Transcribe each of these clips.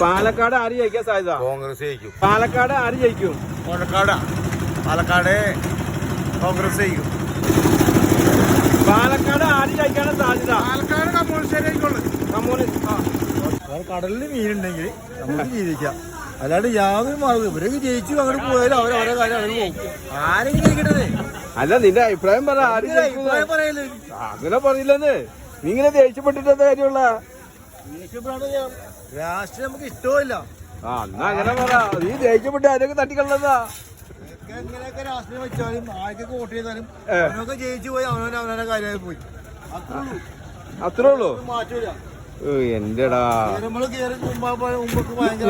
പാലക്കാട് ആര് ജയിക്കാൻ സാധ്യത? കോൺഗ്രസ് ജയിക്കും. പാലക്കാട് ആര് ജയിക്കും? പാലക്കാടാ. പാലക്കാട് കോൺഗ്രസ് ജയിക്കും. പാലക്കാട് ആര് ജയിക്കാനാണ് സാധ്യത? പാലക്കാട് കമ്മ്യൂണിസ്റ്റ് കമ്മ്യൂണിസ്റ്റ് കടലിൽ മീനുണ്ടെങ്കിൽ നമുക്ക് ജീവിക്കാം. അല്ലാണ്ട് യാതൊരു മാർഗം ഇവരൊക്കെ ജയിച്ചു അങ്ങോട്ട് പോയാലും അവർ അവരെ കാര്യം പോകും. ആരെങ്കിലും ജയിക്കണത് അല്ല നിന്റെ അഭിപ്രായം പറ. ആര് ജയിക്കും അഭിപ്രായം പറയല്ലേ? അങ്ങനെ പറയില്ലെന്ന്. നീ ഇങ്ങനെ ദേഷ്യപ്പെട്ടിട്ട് കാര്യമുള്ള? രാഷ്ട്രീയം നമുക്ക് ഇഷ്ടമില്ല ആ എന്നാ അങ്ങനെ പറ. നീ ദേഷ്യപ്പെട്ട് ആരൊക്കെ തട്ടിക്കളഞ്ഞതാ എങ്ങനെയൊക്കെ രാഷ്ട്രീയം വെച്ചാലും ആർക്കൊക്കെ വോട്ട് ചെയ്താലും അവനൊക്കെ ജയിച്ചു പോയി അവനവൻ അവനവന്റെ കാര്യമായി പോയി. അത്രേ ഉള്ളൂ. അത്രേ ഉള്ളൂ? മാറ്റൂല എന്റെടാ.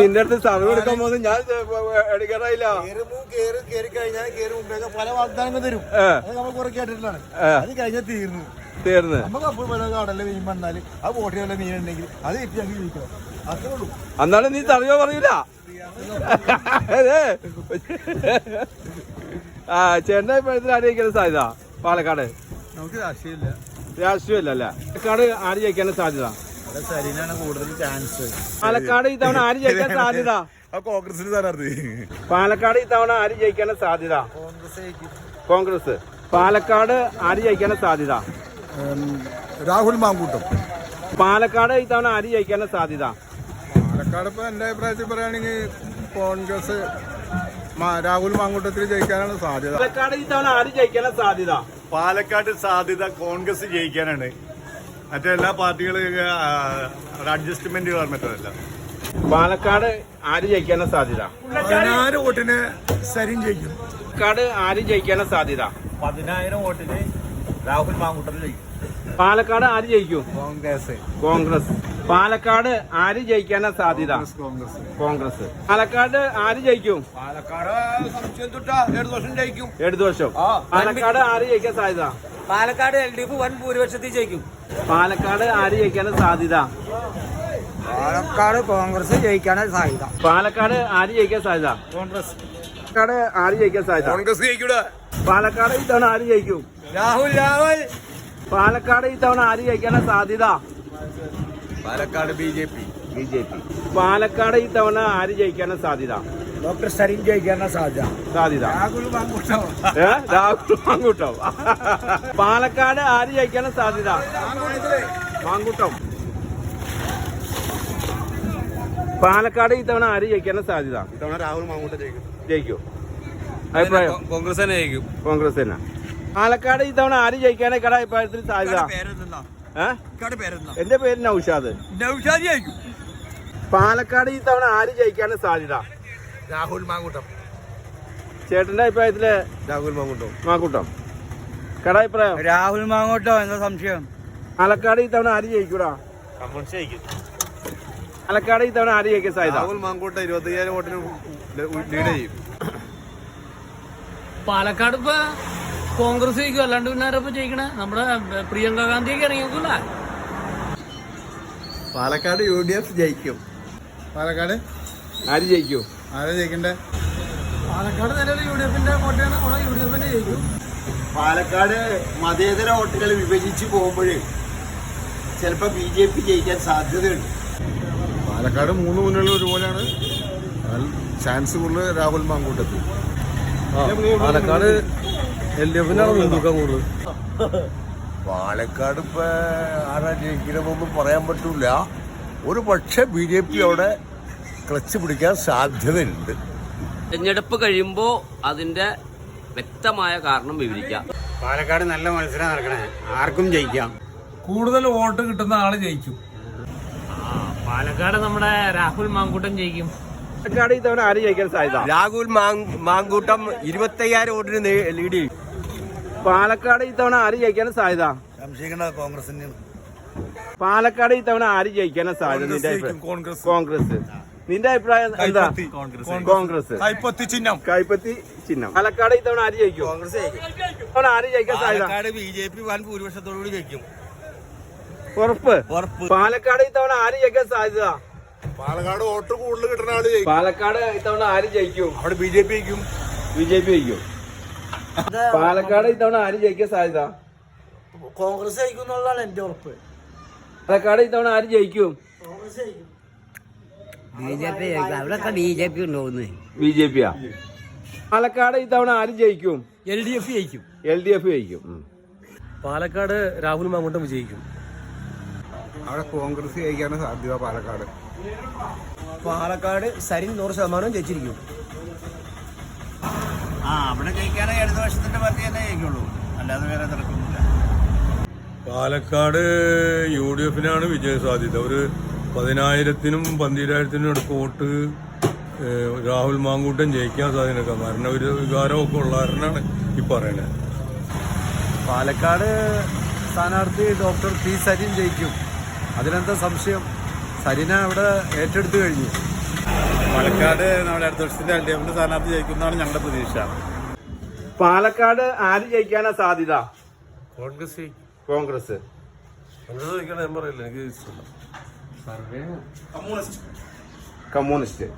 നിന്റെ അടുത്ത് സർവ് എടുക്കാൻ പോകുന്നത് ഞാൻ മുമ്പേക്ക് പല വാഗ്ദാനങ്ങൾ തരും. നമ്മൾ കുറെ കേട്ടിട്ടുള്ളതാണ് അത് കഴിഞ്ഞാൽ തീർന്നു. തീർന്ന്. നമുക്ക് അപ്പോൾ വല്ല കടലിൽ മീൻ വന്നാൽ ആ ബോട്ടിൽ വല്ല മീൻ ഉണ്ടെങ്കിൽ അത് കിട്ടി ഞങ്ങൾക്ക് ജീവിക്കണം. അത്രേ ഉള്ളൂ. അന്നാലും നീ തറിയോ പറയൂല. ആ ചേട്ടൻ പഴത്തിൽ ആര് ജയിക്കാൻ സാധ്യത പാലക്കാട്? നമുക്ക് രാഷ്ട്രീയമില്ല. രാഷ്ട്രീയമില്ല അല്ലേ? പാലക്കാട് ആര് ജയിക്കാൻ സാധ്യത? പാലക്കാട് ഈ കൂടുതൽ ചാൻസ് പാലക്കാട് ഇത്തവണ ആര് ജയിക്കാൻ സാധ്യത? കോൺഗ്രസിന് സ്ഥാനാർത്ഥി. പാലക്കാട് ഇത്തവണ ആര് ജയിക്കാൻ സാധ്യത? കോൺഗ്രസ് കോൺഗ്രസ്. പാലക്കാട് ആര് ജയിക്കാൻ സാധ്യത? രാഹുൽ മാങ്കൂട്ടം. പാലക്കാട് ഇത്തവണ ആര് ജയിക്കാനുള്ള സാധ്യത? പാലക്കാട് ഇപ്പൊ എന്റെ അഭിപ്രായത്തിൽ പറയുകയാണെങ്കിൽ കോൺഗ്രസ് രാഹുൽ മാങ്കൂട്ടത്തിൽ ജയിക്കാനാണ് സാധ്യത. പാലക്കാട് ഇത്തവണ ആര് ജയിക്കാനുള്ള സാധ്യത? പാലക്കാട് സാധ്യത കോൺഗ്രസ് ജയിക്കാനാണ്. മറ്റെല്ലാ പാർട്ടികളും ഒരു അഡ്ജസ്റ്റ്മെന്റ് പറഞ്ഞിട്ടല്ല പാലക്കാട് ആര് ജയിക്കാനുള്ള സാധ്യത? പതിനായിരം വോട്ടിന് സരിൻ ജയിക്കും. പാലക്കാട് ആര് ജയിക്കാനുള്ള സാധ്യത? പതിനായിരം വോട്ടിന് രാഹുൽ മാങ്കൂട്ടത്തിൽ ജയിക്കും. പാലക്കാട് ആര് ജയിക്കും? കോൺഗ്രസ്. കോൺഗ്രസ്. പാലക്കാട് ആര് ജയിക്കാനാ സാധ്യത? കോൺഗ്രസ് കോൺഗ്രസ്. പാലക്കാട് ആര് ജയിക്കും? പാലക്കാട് സംശയം തൊട്ടാ ഏഴ് വർഷം ജയിക്കും. ഇടതുപക്ഷം. പാലക്കാട് ആര് ജയിക്കാൻ സാധ്യത? പാലക്കാട് എൽ ഡി എഫ് വൻ ഭൂരിപക്ഷത്തിൽ ജയിക്കും. പാലക്കാട് ആര് ജയിക്കാനാ സാധ്യത? പാലക്കാട് കോൺഗ്രസ് ജയിക്കാനാണ് സാധ്യത. പാലക്കാട് ആര് ജയിക്കാൻ സാധ്യത? കോൺഗ്രസ്. പാലക്കാട് ആര് ജയിക്കാൻ സാധ്യത? കോൺഗ്രസ് ജയിക്കൂടാ? പാലക്കാട് ഇത്തവണ ആര് ജയിക്കും? രാഹുൽ രാഹുൽ പാലക്കാട് ഈ തവണ ആര് ജയിക്കാനാ സാധ്യത? Palakkad B J P. B J P. Palakkad ഇത്തവണ ആര് ജയിക്കാനാ സാധ്യത? ഡോക്ടർ സരീം ജയിക്കാനാ സാധ്യത. സാധ്യത. രാഹുൽ മാങ്കൂട്ടം ഏ? രാഹുൽ മാങ്കൂട്ടം പാലക്കാട് ആര് ജയിക്കാനാ സാധ്യത? മാങ്കൂട്ടം. പാലക്കാട് ഇത്തവണ ആര് ജയിക്കാനാ സാധ്യത? ഇത്തവണ രാഹുൽ മാങ്കൂട്ടം ജയിക്കും. ജയിക്കും? അഭിപ്രായം? കോൺഗ്രസ് തന്നെ ജയിക്കും. കോൺഗ്രസ് തന്നെ. പാലക്കാട് ഇത്തവണ ആര് ജയിക്കാനേ കട അഭിപ്രായത്തിൽ സാധ്യത? എന്റെ പേര് നൌഷാദ്. നൗഷാദ് പാലക്കാട് ഇത്തവണ ആര് ജയിക്കാനും സാധ്യത? രാഹുൽ മാങ്കൂട്ടം. ചേട്ടന്റെ അഭിപ്രായത്തിൽ രാഹുൽ മാങ്കൂട്ടം. മാങ്കൂട്ടം. കട അഭിപ്രായം? രാഹുൽ മാങ്കൂട്ടം എന്താ സംശയം? പാലക്കാട് ഇത്തവണ ആര് ജയിക്കൂടാ? കമ്മ്യൂണിസ്റ്റ് ജയിക്കും പാലക്കാട് ഇത്തവണ ആര് ജയിക്കാൻ സാധ്യത? രാഹുൽ മാങ്കൂട്ടം ഇരുപത്തയ്യായിരം വോട്ടിന് ലീഡ് ചെയ്യും. പാലക്കാട് ഇപ്പൊ കോൺഗ്രസ് ജയിക്കും അല്ലാണ്ട് പിന്നെ ആരപ്പോ ജയിക്കണേ? നമ്മുടെ പ്രിയങ്ക ഗാന്ധിയൊക്കെ ഇറങ്ങിയേക്കൂല പാലക്കാട് യു ഡി എഫ് ജയിക്കും. പാലക്കാട്? ആര് ജയിക്കും? ആരാ ജയിക്കണ്ടേ? പാലക്കാട് നിലവിൽ യു ഡി എഫിന്റെ വോട്ടാണ്. അവിടെ യു ഡി എഫിന്റെ ജയിക്കും. പാലക്കാട് മതേതര വോട്ടുകൾ വിഭജിച്ച് പോകുമ്പോഴേ ചിലപ്പോൾ ബി ജെ പി ജയിക്കാൻ സാധ്യതയുണ്ട്. പാലക്കാട് മൂന്ന് മുന്നണികൾ ഒരുപോലെയാണ്. എന്നാൽ ചാൻസ് കൂടുതൽ രാഹുൽ മാങ്കൂട്ടത്തിൽ. പാലക്കാട് എൽ ഡി എഫിനാണ് മുൻതൂക്കം കൂടുതൽ. പാലക്കാട് ഇപ്പൊ ആരാ ജയിക്കണമെന്നൊന്നും പറയാൻ പറ്റൂല. ഒരു പക്ഷെ ബി ജെ പി അവിടെ ക്ലച്ച് പിടിക്കാൻ സാധ്യതയുണ്ട്. തെരഞ്ഞെടുപ്പ് കഴിയുമ്പോൾ അതിന്റെ വ്യക്തമായ കാരണം വിവരിക്കാം. പാലക്കാട് നല്ല മത്സരം നടക്കണേ. ആർക്കും ജയിക്കാം. കൂടുതൽ വോട്ട് കിട്ടുന്ന ആൾ ജയിക്കും. പാലക്കാട് നമ്മുടെ രാഹുൽ മാങ്കൂട്ടം ജയിക്കും. പാലക്കാട് ഇത്തവണ ആര് ജയിക്കാൻ സാധ്യത? രാഹുൽ മാങ്കൂട്ടം ഇരുപത്തയ്യായിരം വോട്ടിന് ലീഡ് ചെയ്യും. പാലക്കാട് ഇത്തവണ ആര് ജയിക്കാനും സാധ്യത? സംശയിക്കേണ്ട കോൺഗ്രസ് തന്നെയാണ് പാലക്കാട് ഇത്തവണ ആര് ജയിക്കാനും സാധ്യത നിന്റെ അഭിപ്രായം? കോൺഗ്രസ്. നിന്റെ അഭിപ്രായം എന്താ? കോൺഗ്രസ്. കൈപ്പത്തി ചിഹ്നം. കൈപ്പത്തി ചിഹ്നം. പാലക്കാട് ഇത്തവണ ആര് ജയിക്കും? കോൺഗ്രസ് ജയിക്കും. ഇത്തവണ ആര് ജയിക്കാൻ സാധ്യത? പാലക്കാട് ബി ജെ പി വൻ ഭൂരിപക്ഷത്തോടുകൂടി ജയിക്കും. ഉറപ്പ്. ഉറപ്പ്. പാലക്കാട് ഇത്തവണ ആര് ജയിക്കാൻ സാധ്യത? പാലക്കാട് വോട്ട് കൂടുതൽ കിട്ടുന്ന ആൾ ജയിക്കും. പാലക്കാട് ഇത്തവണ ആര് ജയിക്കും? അവിടെ ബി ജെ പി ജയിക്കും. ബി ജെ പി ജയിക്കും. പാലക്കാട് ഇത്തവണ ആര് ജയിക്കാൻ സാധ്യത? കോൺഗ്രസ് ജയിക്കുന്നുള്ളതാണ് എന്റെ ഉറപ്പ്. പാലക്കാട് ഇത്തവണ ആര് ജയിക്കും? ബി ജെ പി അവിടെയൊക്കെ ബി ജെ പി ഉണ്ടാവുന്നേ ബി ജെ പിയാ പാലക്കാട് ഇത്തവണ ആര് ജയിക്കും? എൽ ഡി എഫ് ജയിക്കും. എൽ ഡി എഫ് ജയിക്കും. പാലക്കാട് രാഹുൽ മാങ്കൂട്ടം വിജയിക്കും. അവിടെ കോൺഗ്രസ് ജയിക്കാനാണ് സാധ്യത പാലക്കാട്. പാലക്കാട് സരിൻ നൂറ് ശതമാനം ജയിച്ചിരിക്കും. ആ അവിടെ ജയിക്കാനേ ഇടത് വർഷത്തിന്റെ പാർട്ടി തന്നെ ജയിക്കുള്ളൂ. അല്ലാതെ വേറെ നടക്കുന്നില്ല പാലക്കാട് യു ഡി എഫിനാണ് വിജയ സാധ്യത ഒരു പതിനായിരത്തിനും പന്തിരായിരത്തിനും അടുത്ത് വോട്ട് രാഹുൽ മാങ്കൂട്ടൻ ജയിക്കാൻ സാധ്യത മരണ ഒരു വികാരമൊക്കെ കാരണമാണ് ഈ പറയണത് പാലക്കാട് സ്ഥാനാർത്ഥി ഡോക്ടർ പി സരിൻ ജയിക്കും. അതിനെന്താ സംശയം? സരിന അവിടെ ഏറ്റെടുത്തു കഴിഞ്ഞു. പാലക്കാട് നമ്മുടെ അടുത്ത വർഷത്തിന്റെ എൽ ഡി എഫിന്റെ സ്ഥാനാർത്ഥി ജയിക്കുന്നതാണ് ഞങ്ങളുടെ പ്രതീക്ഷ. പാലക്കാട് ആര് ജയിക്കാനാ സാധ്യത? കോൺഗ്രസ് കോൺഗ്രസ്. കോൺഗ്രസ് ജയിക്കാൻ ഞാൻ പറയില്ല എനിക്ക് കമ്മ്യൂണിസ്റ്റ് കമ്മ്യൂണിസ്റ്റ്.